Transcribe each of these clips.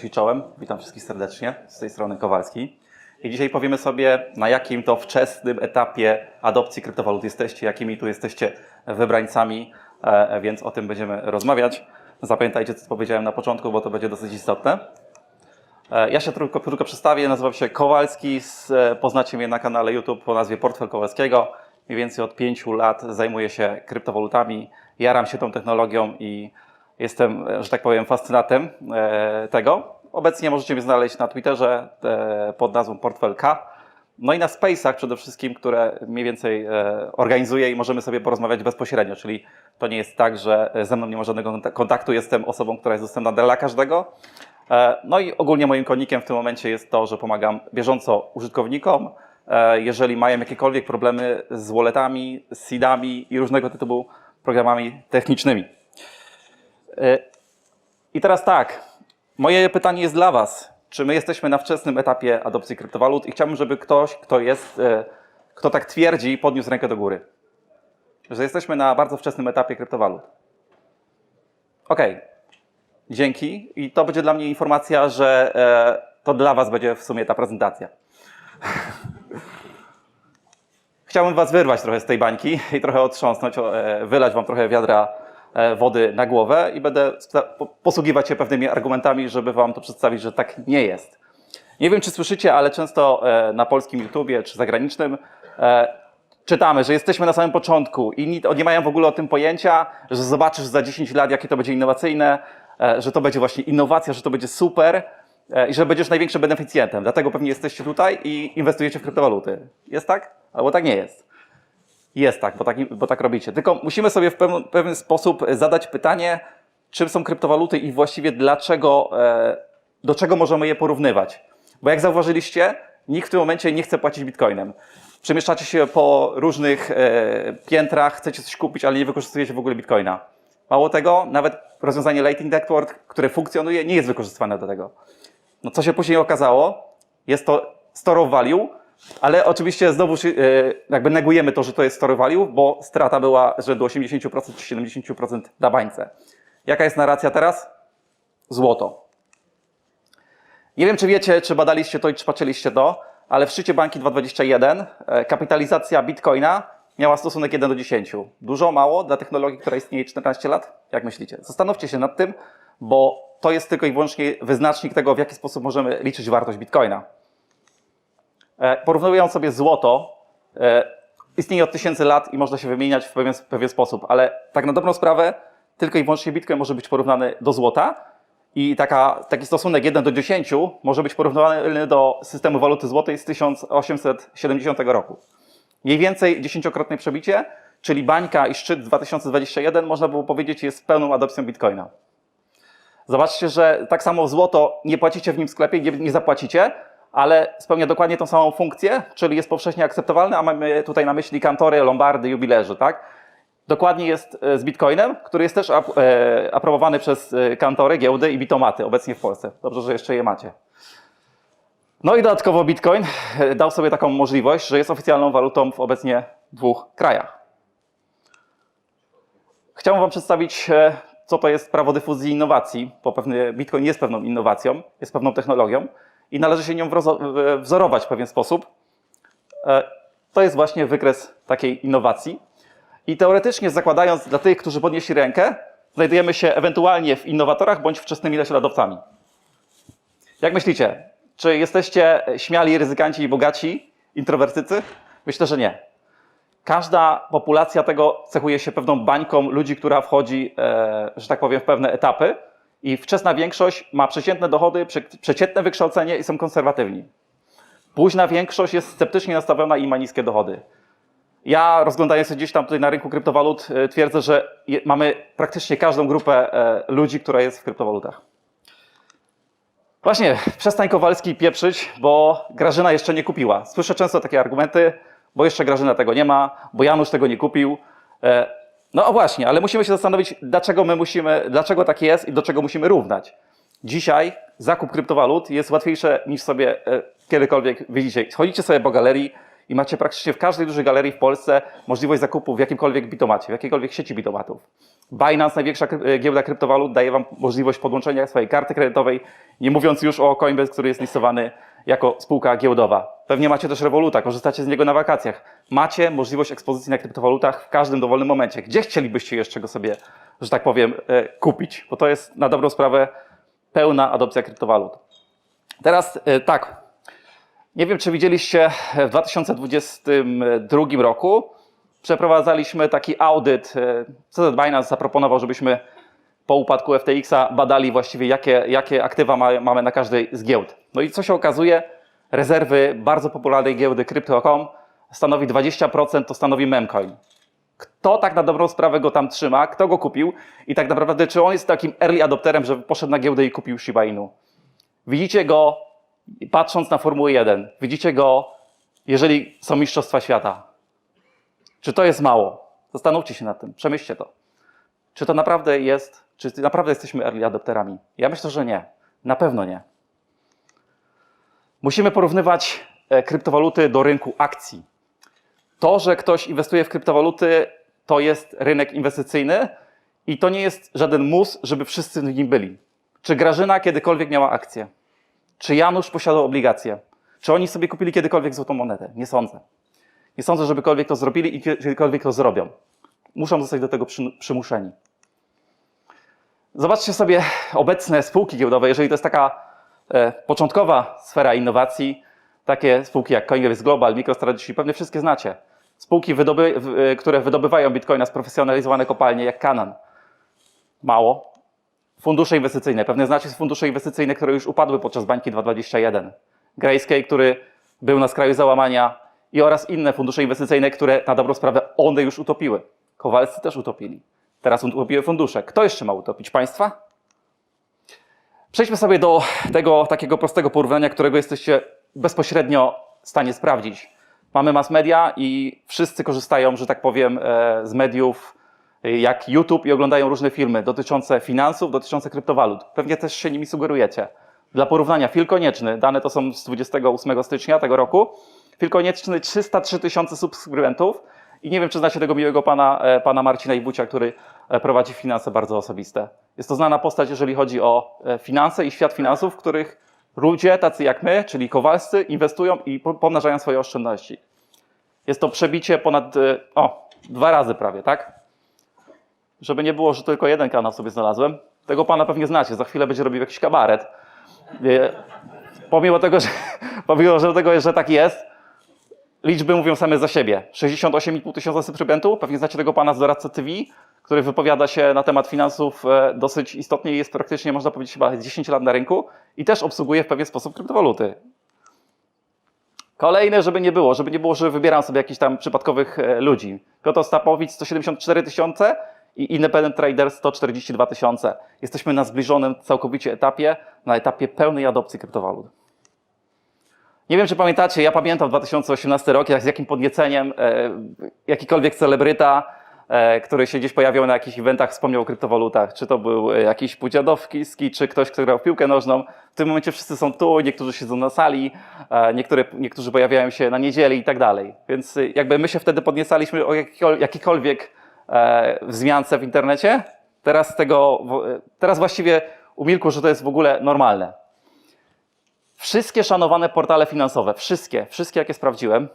Cześć czołem, witam wszystkich serdecznie, z tej strony Kowalski. I dzisiaj powiemy sobie, na jakim to wczesnym etapie adopcji kryptowalut jesteście, jakimi tu jesteście wybrańcami, e, więc o tym będziemy rozmawiać. Zapamiętajcie, co powiedziałem na początku, bo to będzie dosyć istotne. E, Ja się tylko, tylko przedstawię, nazywam się Kowalski, e, poznacie mnie na kanale YouTube po nazwie Portfel Kowalskiego. Mniej więcej od pięciu lat zajmuję się kryptowalutami, jaram się tą technologią i jestem, że tak powiem, fascynatem e, tego. Obecnie możecie mnie znaleźć na Twitterze e, pod nazwą Portfel K. No i na Space'ach przede wszystkim, które mniej więcej e, organizuję i możemy sobie porozmawiać bezpośrednio, czyli to nie jest tak, że ze mną nie ma żadnego kontak- kontaktu, jestem osobą, która jest dostępna dla każdego. No i ogólnie moim konikiem w tym momencie jest to, że pomagam bieżąco użytkownikom, jeżeli mają jakiekolwiek problemy z walletami, z seedami i różnego typu programami technicznymi. E, I teraz tak, moje pytanie jest dla Was. Czy my jesteśmy na wczesnym etapie adopcji kryptowalut i chciałbym, żeby ktoś, kto jest, e, kto tak twierdzi, podniósł rękę do góry. Że jesteśmy na bardzo wczesnym etapie kryptowalut. Okej, Dzięki. I to będzie dla mnie informacja, że e, to dla Was będzie w sumie ta prezentacja. Chciałbym Was wyrwać trochę z tej bańki i trochę otrząsnąć, e, wylać Wam trochę wiadra wody na głowę i będę posługiwać się pewnymi argumentami, żeby Wam to przedstawić, że tak nie jest. Nie wiem, czy słyszycie, ale często e, na polskim YouTubie czy zagranicznym e, czytamy, że jesteśmy na samym początku i ni- nie mają w ogóle o tym pojęcia, że zobaczysz za 10 lat, jakie to będzie innowacyjne, e, że to będzie właśnie innowacja, że to będzie super e, i że będziesz największym beneficjentem. Dlatego pewnie jesteście tutaj i inwestujecie w kryptowaluty. Jest tak? Albo tak nie jest. Jest tak, bo tak, bo tak robicie. Tylko musimy sobie w pewien, pewien sposób zadać pytanie, czym są kryptowaluty i właściwie dlaczego, e, do czego możemy je porównywać. Bo jak zauważyliście, nikt w tym momencie nie chce płacić bitcoinem. Przemieszczacie się po różnych e, piętrach, chcecie coś kupić, ale nie wykorzystujecie w ogóle bitcoina. Mało tego, nawet rozwiązanie Lightning Network, które funkcjonuje, nie jest wykorzystywane do tego. No co się później okazało? Jest to store of value, ale oczywiście znowu e, jakby negujemy to, że to jest store of value, bo strata była rzędu 80% czy 70% na bańce. Jaka jest narracja teraz? Złoto. Nie wiem, czy wiecie, czy badaliście to i czy patrzyliście to, ale w szczycie bańki 2.21 e, kapitalizacja bitcoina miała stosunek 1 do 10. Dużo, mało dla technologii, która istnieje 14 lat? Jak myślicie? Zastanówcie się nad tym, bo to jest tylko i wyłącznie wyznacznik tego, w jaki sposób możemy liczyć wartość bitcoina. E, Porównując sobie złoto, e, istnieje od tysięcy lat i można się wymieniać w pewien, pewien sposób, ale tak na dobrą sprawę tylko i wyłącznie bitcoin może być porównany do złota i taka, taki stosunek 1 do 10 może być porównywany do systemu waluty złotej z 1870 roku. Mniej więcej dziesięciokrotne przebicie, czyli bańka i szczyt 2021 można było powiedzieć jest pełną adopcją bitcoina. Zobaczcie, że tak samo złoto nie płacicie w nim w sklepie, nie, nie zapłacicie, ale spełnia dokładnie tą samą funkcję, czyli jest powszechnie akceptowalne, a mamy tutaj na myśli kantory, lombardy, jubilerzy, tak? Dokładnie jest e, z Bitcoinem, który jest też ap- e, aprobowany przez e, kantory, giełdy i bitomaty obecnie w Polsce. Dobrze, że jeszcze je macie. No i dodatkowo Bitcoin e, dał sobie taką możliwość, że jest oficjalną walutą w obecnie dwóch krajach. Chciałbym Wam przedstawić, co to jest prawo dyfuzji innowacji, bo pewnie Bitcoin jest pewną innowacją, jest pewną technologią i należy się nią wzorować w pewien sposób. E, To jest właśnie wykres takiej innowacji. I teoretycznie zakładając dla tych, którzy podnieśli rękę, znajdujemy się ewentualnie w innowatorach bądź wczesnymi naśladowcami. Jak myślicie, czy jesteście śmiali, ryzykanci i bogaci, introwertycy? Myślę, że nie. Każda populacja tego cechuje się pewną bańką ludzi, która wchodzi, e, że tak powiem, w pewne etapy i wczesna większość ma przeciętne dochody, prze- przeciętne wykształcenie i są konserwatywni. Późna większość jest sceptycznie nastawiona i ma niskie dochody. Ja rozglądając się gdzieś tam tutaj na rynku kryptowalut e, twierdzę, że mamy praktycznie każdą grupę e, ludzi, która jest w kryptowalutach. Właśnie, przestań Kowalski pieprzyć, bo Grażyna jeszcze nie kupiła. Słyszę często takie argumenty, bo jeszcze Grażyna tego nie ma, bo Janusz tego nie kupił. No właśnie, ale musimy się zastanowić, dlaczego my musimy, dlaczego tak jest i do czego musimy równać. Dzisiaj zakup kryptowalut jest łatwiejsze niż sobie e, kiedykolwiek widzicie. Chodzicie sobie po galerii i macie praktycznie w każdej dużej galerii w Polsce możliwość zakupu w jakimkolwiek bitomacie, w jakiejkolwiek sieci bitomatów. Binance, największa e, giełda kryptowalut, daje Wam możliwość podłączenia swojej karty kredytowej, nie mówiąc już o Coinbase, który jest listowany jako spółka giełdowa. Pewnie macie też Revoluta, korzystacie z niego na wakacjach. Macie możliwość ekspozycji na kryptowalutach w każdym dowolnym momencie. Gdzie chcielibyście jeszcze go sobie, że tak powiem, e, kupić? Bo to jest na dobrą sprawę pełna adopcja kryptowalut. Teraz e, tak, nie wiem, czy widzieliście, w 2022 roku przeprowadzaliśmy taki audyt. e, CZ Binance zaproponował, żebyśmy po upadku FTX-a badali właściwie, jakie, jakie aktywa ma, mamy na każdej z giełd. No i co się okazuje? Rezerwy bardzo popularnej giełdy Crypto.com stanowi 20%, to stanowi memcoin. Kto tak na dobrą sprawę go tam trzyma? Kto go kupił? I tak naprawdę, czy on jest takim early adopterem, że poszedł na giełdę i kupił Shiba Inu? Widzicie go patrząc na Formułę 1. Widzicie go, jeżeli są Mistrzostwa Świata. Czy to jest mało? Zastanówcie się nad tym, przemyślcie to. Czy to naprawdę jest, czy naprawdę jesteśmy early adopterami? Ja myślę, że nie. Na pewno nie. Musimy porównywać e, kryptowaluty do rynku akcji. To, że ktoś inwestuje w kryptowaluty, to jest rynek inwestycyjny i to nie jest żaden mus, żeby wszyscy w nim byli. Czy Grażyna kiedykolwiek miała akcję? Czy Janusz posiadał obligacje? Czy oni sobie kupili kiedykolwiek złotą monetę? Nie sądzę. Nie sądzę, żebykolwiek to zrobili i kiedykolwiek to zrobią. Muszą zostać do tego przy- przymuszeni. Zobaczcie sobie obecne spółki giełdowe. Jeżeli to jest taka początkowa sfera innowacji, takie spółki jak Coinbase Global, MicroStrategy, pewnie wszystkie znacie. Spółki, wydoby, e, które wydobywają bitcoina, sprofesjonalizowane kopalnie jak Canon. Mało. Fundusze inwestycyjne. Pewnie znacie fundusze inwestycyjne, które już upadły podczas bańki 221. Grayscale, który był na skraju załamania i oraz inne fundusze inwestycyjne, które na dobrą sprawę one już utopiły. Kowalscy też utopili. Teraz utopiły fundusze. Kto jeszcze ma utopić? Państwa? Przejdźmy sobie do tego takiego prostego porównania, którego jesteście bezpośrednio w stanie sprawdzić. Mamy mass media i wszyscy korzystają, że tak powiem, e, z mediów e, jak YouTube i oglądają różne filmy dotyczące finansów, dotyczące kryptowalut. Pewnie też się nimi sugerujecie. Dla porównania, Phil Konieczny, dane to są z 28 stycznia tego roku, Phil Konieczny 303 tysiące subskrybentów i nie wiem, czy znacie tego miłego pana, e, pana Marcina Ibucia, który prowadzi finanse bardzo osobiste. Jest to znana postać, jeżeli chodzi o e, finanse i świat finansów, w których ludzie tacy jak my, czyli kowalscy, inwestują i po- pomnażają swoje oszczędności. Jest to przebicie ponad, e, o, dwa razy prawie, tak? Żeby nie było, że tylko jeden kanał sobie znalazłem. Tego pana pewnie znacie, za chwilę będzie robił jakiś kabaret. E, Pomimo tego, że, pomimo tego, że tak jest, liczby mówią same za siebie. 68,5 tysiąca subskrybentów, pewnie znacie tego pana z Doradca TV, który wypowiada się na temat finansów e, dosyć istotnie i jest praktycznie, można powiedzieć, chyba 10 lat na rynku i też obsługuje w pewien sposób kryptowaluty. Kolejne, żeby nie było, żeby nie było, że wybieram sobie jakichś tam przypadkowych e, ludzi. Piotr Stapowicz 174 tysiące i Independent Trader 142 tysiące. Jesteśmy na zbliżonym całkowicie etapie, na etapie pełnej adopcji kryptowalut. Nie wiem, czy pamiętacie, ja pamiętam 2018 rok, jak z jakim podnieceniem e, jakikolwiek celebryta, e, który się gdzieś pojawiał na jakichś eventach, wspomniał o kryptowalutach. Czy to był e, jakiś Pudziadowski, czy ktoś, kto grał w piłkę nożną. W tym momencie wszyscy są tu, niektórzy siedzą na sali, e, niektóre, niektórzy pojawiają się na niedzieli i tak dalej. Więc e, jakby my się wtedy podniecaliśmy o jakikol- jakikolwiek e, wzmiance w internecie. Teraz tego, e, teraz właściwie umilkło, że to jest w ogóle normalne. Wszystkie szanowane portale finansowe, wszystkie, wszystkie jakie sprawdziłem,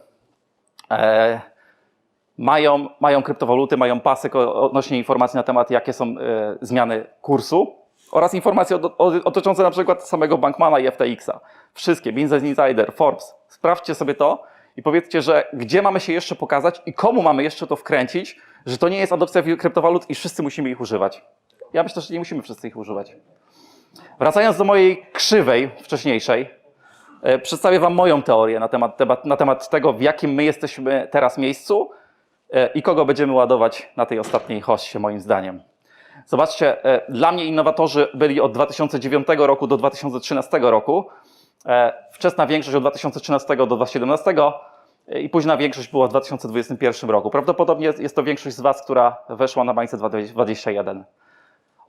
e, mają, mają kryptowaluty, mają pasek odnośnie informacji na temat, jakie są e, zmiany kursu oraz informacje o- o- dotyczące na przykład samego Bankmana i FTX-a. Wszystkie, Business Insider, Forbes. Sprawdźcie sobie to i powiedzcie, że gdzie mamy się jeszcze pokazać i komu mamy jeszcze to wkręcić, że to nie jest adopcja kryptowalut i wszyscy musimy ich używać. Ja myślę, że nie musimy wszyscy ich używać. Wracając do mojej krzywej wcześniejszej, e, przedstawię Wam moją teorię na temat, na temat tego, w jakim my jesteśmy teraz miejscu e, i kogo będziemy ładować na tej ostatniej hoście, moim zdaniem. Zobaczcie, e, dla mnie innowatorzy byli od 2009 roku do 2013 roku. Wczesna większość od 2013 do 2017 e, i późna większość była w 2021 roku. Prawdopodobnie jest to większość z Was, która weszła na bańce 2021.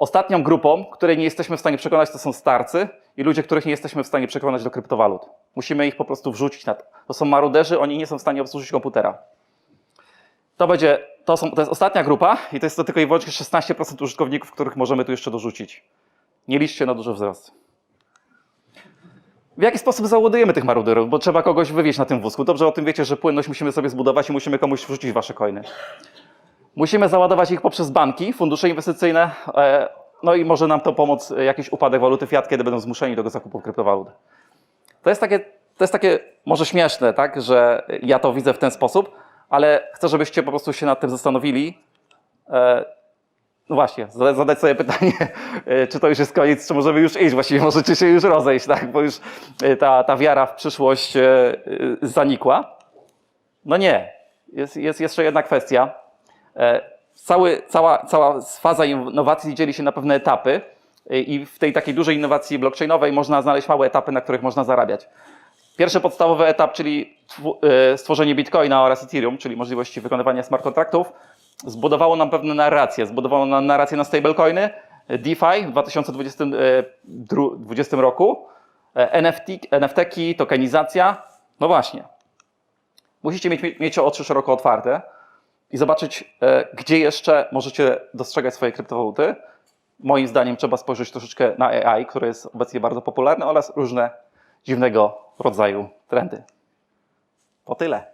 Ostatnią grupą, której nie jesteśmy w stanie przekonać, to są starcy i ludzie, których nie jesteśmy w stanie przekonać do kryptowalut. Musimy ich po prostu wrzucić na to. To są maruderzy, oni nie są w stanie obsłużyć komputera. To będzie, to, są, to jest ostatnia grupa i to jest to tylko i wyłącznie 16% użytkowników, których możemy tu jeszcze dorzucić. Nie liczcie na duży wzrost. W jaki sposób załadujemy tych maruderów? Bo trzeba kogoś wywieźć na tym wózku. Dobrze o tym wiecie, że płynność musimy sobie zbudować i musimy komuś wrzucić wasze coiny. Musimy załadować ich poprzez banki, fundusze inwestycyjne, e, no i może nam to pomóc e, jakiś upadek waluty fiat, kiedy będą zmuszeni do zakupu kryptowalut. To jest takie, to jest takie może śmieszne, tak, że ja to widzę w ten sposób, ale chcę, żebyście po prostu się nad tym zastanowili. E, no właśnie, zada- zadać sobie pytanie, czy to już jest koniec, czy możemy już iść, właściwie możecie się już rozejść, tak, bo już ta, ta wiara w przyszłość zanikła. No nie, jest, jest jeszcze jedna kwestia. E, Cały, cała, cała faza innowacji dzieli się na pewne etapy e, i w tej takiej dużej innowacji blockchainowej można znaleźć małe etapy, na których można zarabiać. Pierwszy podstawowy etap, czyli e, stworzenie Bitcoina oraz Ethereum, czyli możliwości wykonywania smart kontraktów, zbudowało nam pewne narracje. Zbudowało nam narrację na stablecoiny, DeFi w 2020 roku, NFT, NFT-ki, tokenizacja. No właśnie. Musicie mieć, mieć oczy szeroko otwarte i zobaczyć, e, gdzie jeszcze możecie dostrzegać swoje kryptowaluty. Moim zdaniem trzeba spojrzeć troszeczkę na AI, które jest obecnie bardzo popularne oraz różne dziwnego rodzaju trendy. To tyle.